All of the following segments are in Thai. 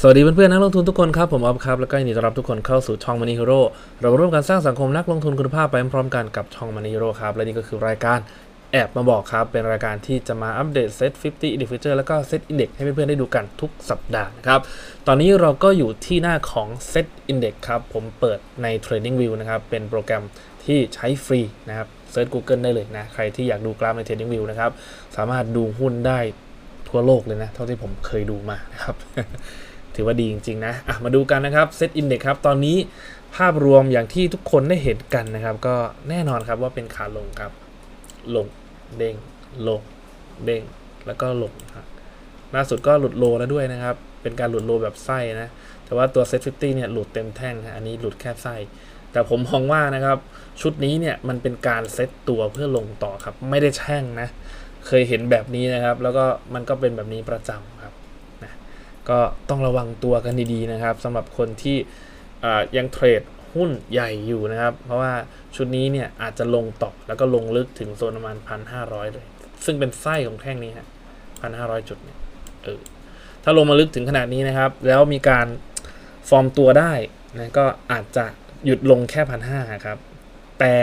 สวัสดีเพื่อนๆนักลงทุนทุกคนครับ ผมออฟครับ แล้วก็ยินดีต้อนรับทุกคนเข้าสู่ช่อง Money Hero เราร่วมกันสร้างสังคมนักลงทุนคุณภาพไปพร้อมกันกับช่อง Money Hero ครับ และนี่ก็คือรายการแอบมาบอกครับ เป็นรายการที่จะมาอัปเดตเซต50 Index Future แล้วก็เซต Index ให้เพื่อนๆได้ดูกันทุกสัปดาห์นะครับ ตอนนี้เราก็อยู่ที่หน้าของ Set Index ครับ ผมเปิดใน Trading View นะครับ เป็นโปรแกรมที่ใช้ฟรีนะครับเซิร์ช Google ได้เลยนะ ใครที่อยากดูกราฟใน Trading View นะครับ สามารถดูหุ้นได้ทั่วโลกเลยนะ เท่าที่ผมเคยดูมานะครับ ถือว่าดีจริง ๆ นะะมาดูกันนะครับเซตอินเด็กครับ ตอนนี้ภาพรวมอย่างที่ทุกคนได้เห็นกันนะครับ ก็แน่นอนครับว่าเป็นขาลงครับ ลงเด้งลงเด้งแล้วก็ลงครับล่าสุดก็หลุดโลแล้วด้วยนะครับ เป็นการหลุดโลแบบไส้นะ แต่ว่าตัวเซตฟิตี้เนี่ยหลุดเต็มแท่งฮะอันนี้หลุดแค่ไส้ แต่ผมมองว่านะครับ ชุดนี้เนี่ยมันเป็นการเซตตัวเพื่อลงต่อครับ ไม่ได้แช่งนะ เคยเห็นแบบนี้นะครับ แล้วก็มันก็เป็นแบบนี้ประจำ ก็ต้องระวังตัวกันดีๆนะครับสำหรับคนที่ยังเทรดหุ้นใหญ่อยู่นะครับ เพราะว่าชุดนี้เนี่ยอาจจะลงต่อแล้วก็ลงลึกถึงโซนประมาณพันห้าร้อยเลย ซึ่งเป็นไส้ของแท่งนี้ฮะพันห้าร้อยจุดเนี่ยเออถ้าลงมาลึกถึงขนาดนี้นะครับ แล้วมีการฟอร์มตัวได้นะก็อาจจะหยุดลงแค่พันห้าครับ แต่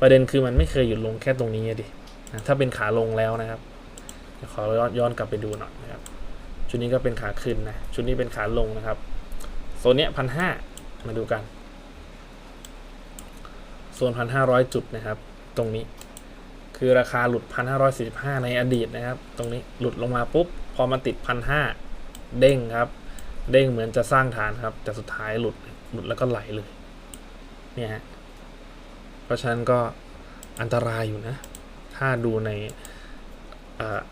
ประเด็นคือมันไม่เคยหยุดลงแค่ตรงนี้ดินะถ้าเป็นขาลงแล้วนะครับขอย้อนย้อนกลับไปดูหน่อยนะครับ ชุดนี้ก็เป็นขาขึ้นนะ ชุดนี้เป็นขาลงนะครับ โซนเนี้ยพันห้ามาดูกัน โซนพันห้าร้อยจุดนะครับ ตรงนี้ คือราคาหลุดพันห้าร้อยสี่สิบห้าในอดีตนะครับ ตรงนี้หลุดลงมาปุ๊บ พอมาติดพันห้าเด้งครับ เด้งเหมือนจะสร้างฐานครับ แต่สุดท้ายหลุด หลุดแล้วก็ไหลเลย เนี่ยฮะ เพราะฉะนั้นก็อันตรายอยู่นะ ถ้าดูใน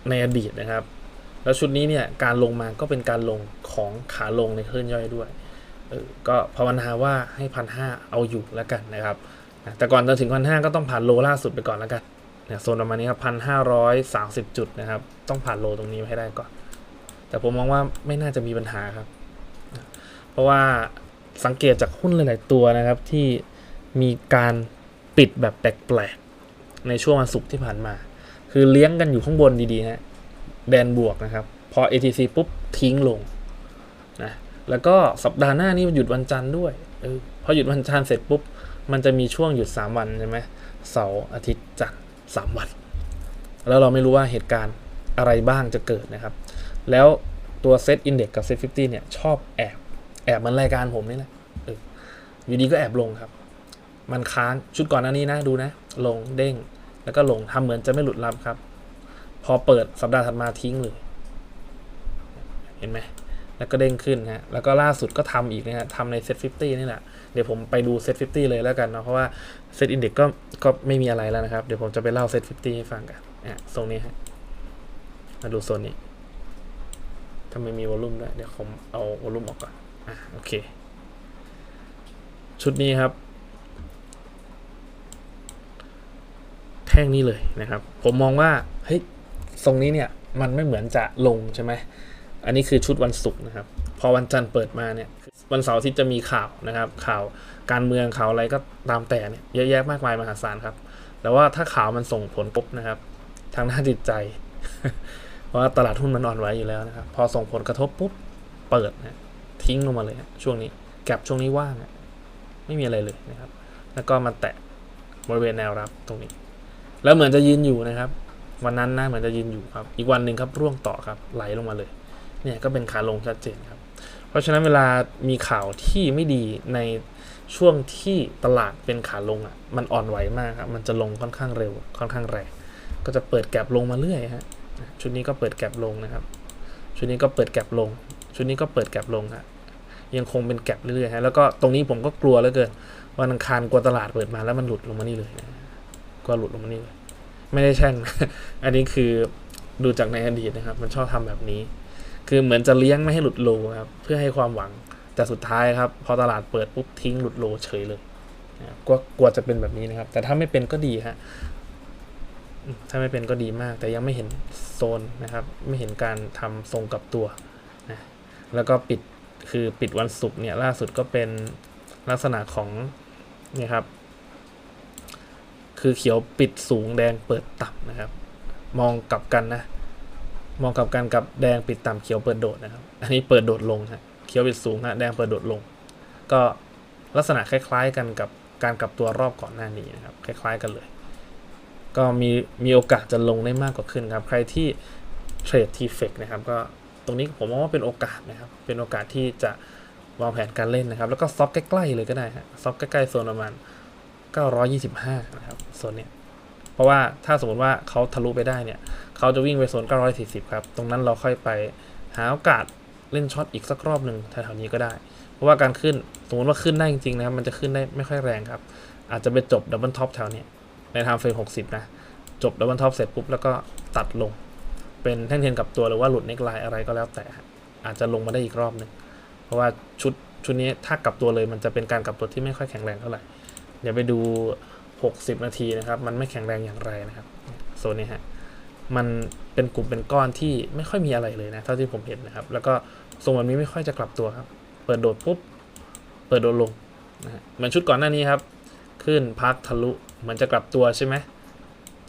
ในอดีตนะครับ แล้วชุดนี้เนี่ยการลงมาก็เป็นการลงของขาลงในคลื่นย่อยด้วยก็ภาวนาว่าให้พันห้าเอาอยู่แล้วกันนะครับแต่ก่อนจะถึงพันห้าก็ต้องผ่านโลล่าสุดไปก่อนแล้วกันเนี่ยโซนประมาณนี้ครับพันห้าร้อยสามสิบจุดนะครับ ต้องผ่านโลตรงนี้ให้ได้ก่อน แต่ผมมองว่าไม่น่าจะมีปัญหาครับ เพราะว่าสังเกตจากหุ้นหลาย ๆ ตัวนะครับที่มีการปิดแบบแปลก ๆ ในช่วงวันศุกร์ที่ผ่านมา คือเลี้ยงกันอยู่ข้างบนดี ๆ ฮะ แดนบวกนะครับ พอ ATC ปุ๊บทิ้งลงนะแล้วก็สัปดาห์หน้านี่หยุดวันจันทร์ด้วยเออพอหยุดวันจันทร์เสร็จปุ๊บ มันจะมีช่วงหยุด 3 วันใช่ไหมเสาร์อาทิตย์จันทร์สามวัน แล้วเราไม่รู้ว่าเหตุการณ์อะไรบ้างจะเกิดนะครับ แล้วตัวเซตอินเด็กกับเซตฟิฟตี้เนี่ยชอบแอบ แอบเหมันรายการผมนี่แหละอออยู่ดีก็แอบลงครับ มันค้างชุดก่อนหน้านี้นะดูนะ ลงเด้ง แล้วก็ลงทำเหมือนจะไม่หลุดรับครับ พอเปิดสัปดาห์ถัดมาทิ้งเลย เห็นไหม แล้วก็เด้งขึ้นฮะ แล้วก็ล่าสุดก็ทำอีกนะฮะทำในเซ็ต50นี่แหละ เดี๋ยวผมไปดูเซ็ต50เลยแล้วกันเนาะ เพราะว่าเซ็ตอินเด็กก็ก็ไม่มีอะไรแล้วนะครับ เดี๋ยวผมจะไปเล่าเซ็ต50ให้ฟังกันอะโซนนี้ฮะ มาดูโซนนี้ทำไมมีวอลลุ่มด้วย เดี๋ยวผมเอาวอลลุ่มออกก่อน อะโอเค ชุดนี้ครับแท่งนี้เลยนะครับ ผมมองว่า เฮ้ย ทรงนี้เนี่ยมันไม่เหมือนจะลงใช่ไหมอันนี้คือชุดวันศุกร์นะครับ พอวันจันทร์เปิดมาเนี่ยวันเสาร์ที่จะมีข่าวนะครับ ข่าวการเมืองข่าวอะไรก็ตามแต่เนี่ยเยอะแยะมากมายมหาศาลครับแต่ว่าถ้าข่าวมันส่งผลปุ๊บนะครับ ทางด้านจิตใจ เพราะว่าตลาดหุ้นมันอ่อนไหวอยู่แล้วนะครับ พอส่งผลกระทบปุ๊บเปิดนะทิ้งลงมาเลยฮะช่วงนี้แก็บช่วงนี้ว่างอะไม่มีอะไรเลยนะครับ แล้วก็มาแตะบริเวณแนวรับตรงนี้ แล้วเหมือนจะยืนอยู่นะครับ วันนั้นนะเหมือนจะยืนอยู่ครับ อีกวันหนึ่งครับร่วงต่อครับไหลลงมาเลย เนี่ยก็เป็นขาลงชัดเจนครับ เพราะฉะนั้นเวลามีข่าวที่ไม่ดีในช่วงที่ตลาดเป็นขาลงอะ มันอ่อนไหวมากครับ มันจะลงค่อนข้างเร็ว ค่อนข้างแรง ก็จะเปิดแก็บลงมาเรื่อยฮะ ชุดนี้ก็เปิดแก็บลงนะครับ ชุดนี้ก็เปิดแก็บลง ชุดนี้ก็เปิดแก็บลงฮะ ยังคงเป็นแก็บเรื่อยๆฮะ แล้วก็ตรงนี้ผมก็กลัวเหลือเกิน วันอังคารกลัวตลาดเปิดมาแล้วมันหลุดลงมานี่เลยนะก็หลุดลงมานี่เลย ไม่ได้แช่ง อันนี้คือดูจากในอดีตนะครับ มันชอบทำแบบนี้ คือเหมือนจะเลี้ยงไม่ให้หลุดโลครับ เพื่อให้ความหวัง แต่สุดท้ายครับ พอตลาดเปิดปุ๊บทิ้งหลุดโลเฉยเลยก็กลัวจะเป็นแบบนี้นะครับ แต่ถ้าไม่เป็นก็ดีฮะ ถ้าไม่เป็นก็ดีมาก แต่ยังไม่เห็นโซนนะครับ ไม่เห็นการทำทรงกับตัวนะ แล้วก็ปิด คือปิดวันศุกร์เนี่ย ล่าสุดก็เป็นลักษณะของนี่ครับ คือเขียวปิดสูงแดงเปิดต่ำนะครับ มองกลับกันนะ มองกลับกันกับแดงปิดต่ำเขียวเปิดโดดนะครับ อันนี้เปิดโดดลงฮะขียวบิดสูงฮะแดงเปิดโดดลง ก็ลักษณะคล้าย ๆ กันกับการกลับตัวรอบก่อนหน้านี้นะครับ คล้าย ๆ กันเลย ก็มีมีโอกาสจะลงได้มากกว่าขึ้นครับ ใครที่เทรดทีเฟกนะครับก็ตรงนี้ผมมองว่าเป็นโอกาสนะครับ เป็นโอกาสที่จะวางแผนการเล่นนะครับ แล้วก็ซอฟใกล้ๆเลยก็ได้ฮะซอฟใกล้ๆโซนประมาณ 925 นะครับโซนเนี้ยเพราะว่าถ้าสมมติว่าเขาทะลุไปได้เนี่ยเขาจะวิ่งไปโซน 940 ครับ ตรงนั้นเราค่อยไปหาโอกาสเล่นช็อตอีกสักรอบหนึ่งแถวๆนี้ก็ได้ เพราะว่าการขึ้นสมมติว่าขึ้นได้จริงๆนะครับมันจะขึ้นได้ไม่ค่อยแรงครับ อาจจะไปจบดับเบิลท็อปแถวเนี้ยในไทม์เฟรม60 นะ จบดับเบิลท็อปเสร็จปุ๊บแล้วก็ตัดลง เป็นแท่งเทียนกับตัวหรือว่าหลุดเน็กไลน์อะไรก็แล้วแต่ อาจจะลงมาได้อีกรอบหนึ่งเพราะว่าชุดชุดนี้ถ้ากลับตัวเลยมันจะเป็นการกลับตัวที่ไม่ค่อยแข็งแรงเท่าไหร่ เดี๋ยวไปดู 60 นาทีนะครับ มันไม่แข็งแรงอย่างไรนะครับโซนนี้ฮะมันเป็นกลุ่มเป็นก้อนที่ไม่ค่อยมีอะไรเลยนะเท่าที่ผมเห็นนะครับ แล้วก็ทรงแบบนี้ไม่ค่อยจะกลับตัวครับ เปิดโดดปุ๊บ เปิดโดดลงนะฮะเหมือนชุดก่อนหน้านี้ครับ ขึ้นพักทะลุเหมือนจะกลับตัวใช่ไหม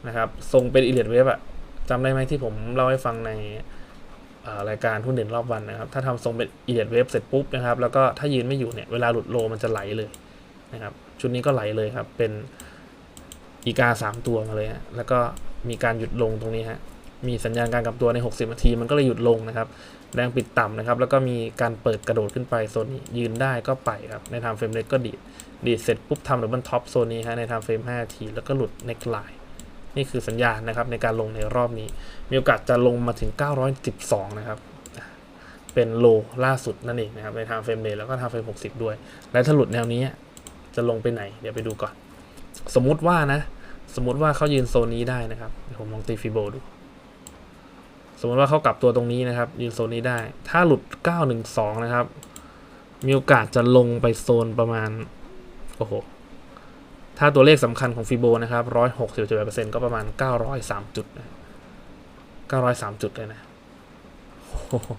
นะครับ ทรงเป็นอิเลียดเวฟอะจำได้ไหมที่ผมเล่าให้ฟังในรายการหุ้นเด่นรอบวันนะครับ ถ้าทำทรงเป็นอิเลียดเวฟเสร็จปุ๊บนะครับ แล้วก็ถ้ายืนไม่อยู่เนี่ย เวลาหลุดโลมันจะไหลเลยนะครับ ชุดนี้ก็ไหลเลยครับ เป็นอีกาสามตัวมาเลยฮะแล้วก็มีการหยุดลงตรงนี้ฮะมีสัญญาณการกลับตัวใน 60 นาที มันก็เลยหยุดลงนะครับ แรงปิดต่ำนะครับ แล้วก็มีการเปิดกระโดดขึ้นไปโซนนี้ยืนได้ก็ไปครับ ในทม์เฟรมเล็กก็ดีด ดีดเสร็จปุ๊บทำดับเบิลท็อปโซนนี้ฮะ ในทม์เฟรม5นาที แล้วก็หลุดเน็กไลน์นี่คือสัญญาณนะครับ ในการลงในรอบนี้ มีโอกาสจะลงมาถึง 912 นะครับ เป็นโลล่าสุดนั่นเองนะครับ ในทม์เฟรมเดย์แล้วก็ทม์เฟรม 60 ด้วย และถ้าหลุดแนวนี้ จะลงไปไหน เดี๋ยวไปดูก่อน สมมุติว่านะ สมมติว่าเขายืนโซนนี้ได้นะครับเดี๋ยวผมลองตีฟิโบดู สมมติว่าเขากลับตัวตรงนี้นะครับ ยืนโซนนี้ได้ ถ้าหลุด 912 นะครับ มีโอกาสจะลงไปโซนประมาณ โอ้โห ถ้าตัวเลขสำคัญของฟิโบนะครับ160.8%ก็ประมาณ 903 จุดนะ903 จุดเลยนะโอ้โห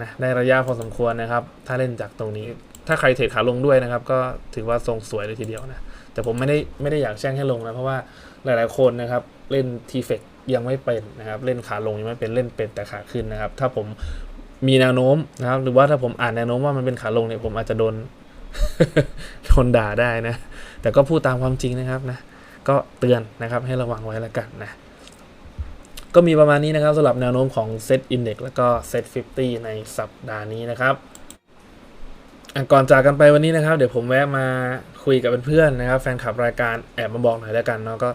นะได้ระยะพอสมควรนะครับ ถ้าเล่นจากตรงนี้ ถ้าใครเทรดขาลงด้วยนะครับ ก็ถือว่าทรงสวยเลยทีเดียวนะ แต่ผมไม่ได้ไม่ได้อยากแช่งให้ลงนะ เพราะว่าหลายๆคนนะครับ เล่นทีเฟกยังไม่เป็นนะครับ เล่นขาลงยังไม่เป็นเล่นเป็นแต่ขาขึ้นนะครับ ถ้าผมมีแนวโน้มนะครับ หรือว่าถ้าผมอ่านแนวโน้มว่ามันเป็นขาลงเนี่ยผมอาจจะโดนโดนด่าได้นะ แต่ก็พูดตามความจริงนะครับนะ ก็เตือนนะครับให้ระวังไว้ล้วกันนะก็มีประมาณนี้นะครับสำหรับแนวโน้มของ Set Index แล้วก็ Set 50 ในสัปดาห์นี้นะครับ ก่อนจากกันไปวันนี้นะครับ เดี๋ยวผมแวะมาคุยกับเพื่อนๆนะครับ แฟนคลับรายการแอบมาบอกหน่อยแล้วกันเนาะก็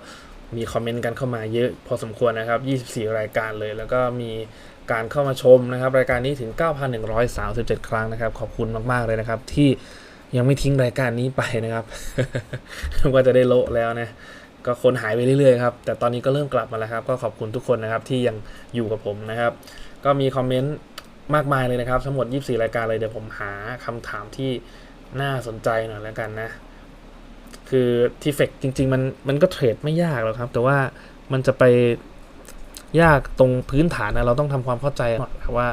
มีคอมเมนต์กันเข้ามาเยอะพอสมควรนะครับ 24 รายการเลย แล้วก็มีการเข้ามาชมนะครับ รายการนี้ถึง 9,137 ครั้งนะครับ ขอบคุณมากๆเลยนะครับ ที่ยังไม่ทิ้งรายการนี้ไปนะครับก็จะได้โละแล้วนะก็คนหายไปเรื่อยๆครับแต่ตอนนี้ก็เริ่มกลับมาแล้วครับ ก็ขอบคุณทุกคนนะครับที่ยังอยู่กับผมนะครับ ก็มีคอมเมนต์ มากมายเลยนะครับ ทั้งหมด 24 รายการเลยเดี๋ยวผมหาคำถามที่น่าสนใจหน่อยแล้วกันนะ คือทีเฟกจริง ๆ มันมันก็เทรดไม่ยากหรอกครับ แต่ว่ามันจะไปยากตรงพื้นฐานนะเราต้องทำความเข้าใจหน่อยว่า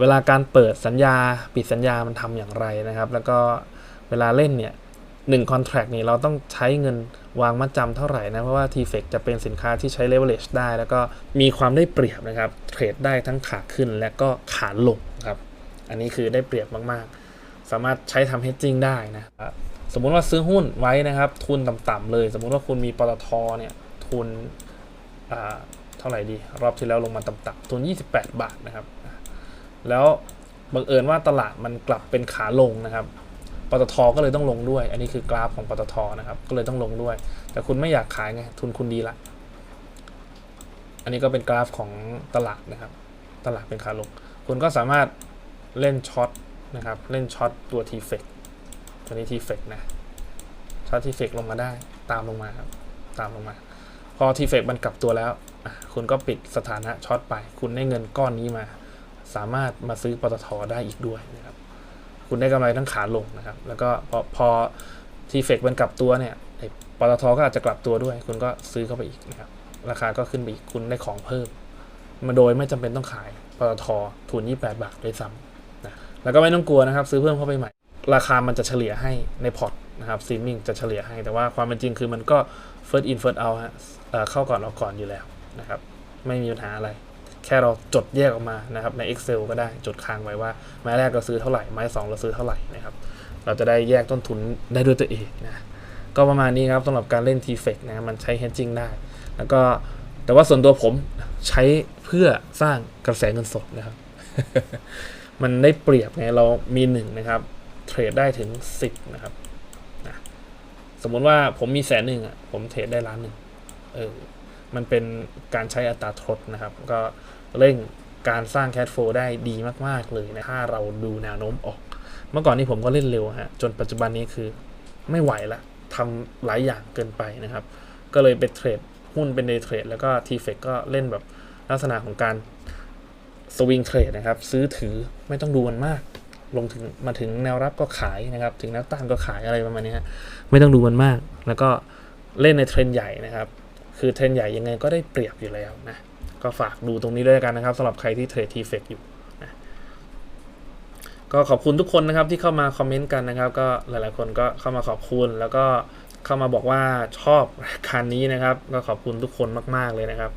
เวลาการเปิดสัญญาปิดสัญญามันทำอย่างไรนะครับ แล้วก็เวลาเล่นเนี่ย หนึ่งคอนแทรคนี่เราต้องใช้เงินวางมัดจำเท่าไหร่นะ เพราะว่า t f e c จะเป็นสินค้าที่ใช้ leverage ได้ แล้วก็มีความได้เปรียบนะครับ เทรดได้ทั้งขาขึ้นและก็ขาลงครับ อันนี้คือได้เปรียบมากๆ สามารถใช้ทำ hedging ได้นะครับสมมุติว่าซื้อหุ้นไว้นะครับ ทุนต่ำๆเลย สมมุติว่าคุณมีปตทเนี่ยทุนอ่าเท่าไหร่ดี รอบที่แล้วลงมาต่ำๆทุน 28 บาทนะครับ แล้วบังเอิญว่าตลาดมันกลับเป็นขาลงนะครับ ตทก็เลยต้องลงด้วย อันนี้คือกราฟของปตทนะครับ ก็เลยต้องลงด้วย แต่คุณไม่อยากขายไง ทุนคุณดีละ อันนี้ก็เป็นกราฟของตลาดนะครับ ตลาดเป็นขาลง คุณก็สามารถเล่นช็อตนะครับ เล่นช็อตตัว t f e c ตัวนี้ t f e c นะ ช็อต t f e c ลงมาได้ ตามลงมาครับ ตามลงมา พอ t f e c มันกลับตัวแล้ว คุณก็ปิดสถานะช็อตไป คุณได้เงินก้อนนี้มา สามารถมาซื้อปตทได้อีกด้วยนะครับ คุณได้กำไรทั้งขาลงนะครับ แล้วก็พอพอทีเฟกมันกลับตัวเนี่ยไอ้ปตทก็อาจจะกลับตัวด้วย คุณก็ซื้อเข้าไปอีกนะครับ ราคาก็ขึ้นไปอีกคุณได้ของเพิ่ม มาโดยไม่จำเป็นต้องขายปตททุน28 บาทด้วยซ้ำนะแล้วก็ไม่ต้องกลัวนะครับ ซื้อเพิ่มเข้าไปใหม่ ราคามันจะเฉลี่ยให้ในพอร์ตนะครับซีมิงจะเฉลี่ยให้ แต่ว่าความเป็นจริงคือมันก็ first in first out ฮะเอ่อเข้าก่อนออกก่อนอยู่แล้วนะครับ ไม่มีปัญหาอะไร แค่เราจดแยกออกมานะครับใน Excel ก็ได้จดค้างไว้ว่าไม้แรกเราซื้อเท่าไหร่ไม้สองเราซื้อเท่าไหร่นะครับเราจะได้แยกต้นทุนได้ด้วยตัวเองนะก็ประมาณนี้ครับสำหรับการเล่น t f e c นะมันใช้ hedging ได้ แล้วก็แต่ว่าส่วนตัวผมใช้เพื่อสร้างกระแสเงินสดนะครับมันได้เปรียบไงเรามีหนึ่งนะครับเทรดได้ถึง 10 นะครับนะสมมุติว่าผมมีแสนหนึ่งอะผมเทรดได้ล้านหนึ่งเออ มันเป็นการใช้อัตราทดนะครับ ก็เร่งการสร้างแคชโฟได้ดีมาก ๆ เลยนะ ถ้าเราดูแนวโน้มออก เมื่อก่อนนี้ผมก็เล่นเร็วฮะ จนปัจจุบันนี้คือไม่ไหวละทำหลายอย่างเกินไปนะครับ ก็เลยไปเทรดหุ้นเป็นเดย์เทรดแล้วก็ทีเฟกก็เล่นแบบลักษณะของการสวิงเทรดนะครับ ซื้อถือไม่ต้องดูมันมาก ลงถึงมาถึงแนวรับก็ขายนะครับ ถึงแนวต้านก็ขายอะไรประมาณนี้ฮะไม่ต้องดูมันมาก แล้วก็เล่นในเทรนด์ใหญ่นะครับ คือเทรนใหญ่ยังไงก็ได้เปรียบอยู่แล้วนะก็ฝากดูตรงนี้ด้วยกันนะครับสำหรับใครที่เทรดทีเฟกอยู่นะก็ขอบคุณทุกคนนะครับที่เข้ามาคอมเมนต์กันนะครับ ก็หลายๆคนก็เข้ามาขอบคุณแล้วก็เข้ามาบอกว่าชอบรายการนี้นะครับ ก็ขอบคุณทุกคนมาก ๆเลยนะครับ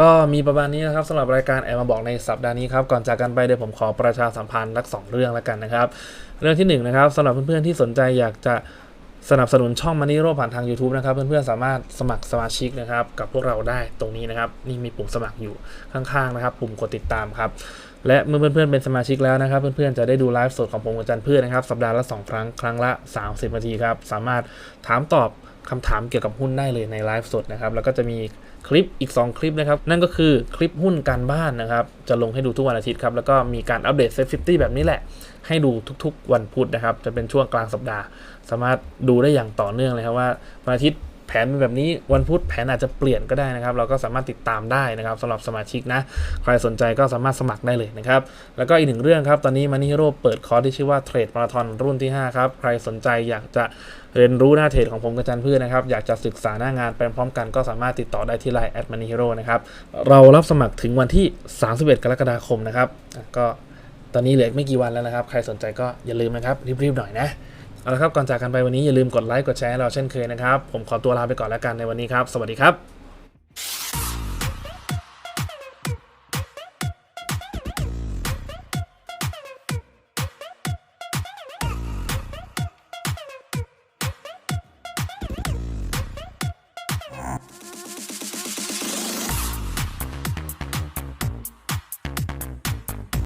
ก็มีประมาณนี้นะครับสำหรับรายการแอบมาบอกในสัปดาห์นี้ครับก่อนจากกันไปเดี๋ยวผมขอประชาสัมพันธ์ลักสองเรื่องแล้วกันนะครับ เรื่องที่หนึ่งนะครับสำหรับเพื่อนๆที่สนใจอยากจะ สนับสนุนช่องมันนี่โรผ่านทาง YouTube นะครับ เพื่อนๆ สามารถสมัครสมาชิกนะครับ กับพวกเราได้ตรงนี้นะครับ นี่มีปุ่มสมัครอยู่ข้างๆนะครับ ปุ่มกดติดตามครับ และเมื่อเพื่อนๆ เป็นสมาชิกแล้วนะครับ เพื่อนๆ จะได้ดูไลฟ์สดของผมกับจันเพื่อนนะครับ สัปดาห์ละ 2 ครั้ง ครั้งละ 30 นาทีครับ สามารถถามตอบคำถามเกี่ยวกับหุ้นได้เลยในไลฟ์สดนะครับ แล้วก็จะมี คลิปอีก 2 คลิปนะครับ นั่นก็คือคลิปหุ้นการบ้านนะครับ จะลงให้ดูทุกวันอาทิตย์ครับ แล้วก็มีการอัปเดตเซฟฟิตี้แบบนี้แหละ ให้ดูทุกๆ วันพุธนะครับ จะเป็นช่วงกลางสัปดาห์ สามารถดูได้อย่างต่อเนื่องเลยครับว่าวันอาทิตย์ แผนเป็นแบบนี้วันพุธแผนอาจจะเปลี่ยนก็ได้นะครับ เราก็สามารถติดตามได้นะครับสำหรับสมาชิกนะใครสนใจก็สามารถสมัครได้เลยนะครับ แล้วก็อีกหนึ่งเรื่องครับ ตอนนี้มานิฮิโร่เปิดคอร์สที่ชื่อว่าเทรดมาราธอนรุ่นที่ 5 ครับ ใครสนใจอยากจะเรียนรู้หน้าเทรดของผมกับจันเพื่อนนะครับ อยากจะศึกษาหน้างานไปพร้อมกันก็สามารถติดต่อได้ที่ไลน์แอดมานิฮิโร่นะครับ เรารับสมัครถึงวันที่ 31 กรกฎาคมนะครับก็ตอนนี้เหลือไม่กี่วันแล้วนะครับ ใครสนใจก็อย่าลืมนะครับรีบๆหน่อยนะ เอาละครับก่อนจากกันไปวันนี้อย่าลืมกดไลค์กดแชร์ให้เราเช่นเคยนะครับ ผมขอตัวลาไปก่อนแล้วกันในวันนี้ครับ สวัสดีครับ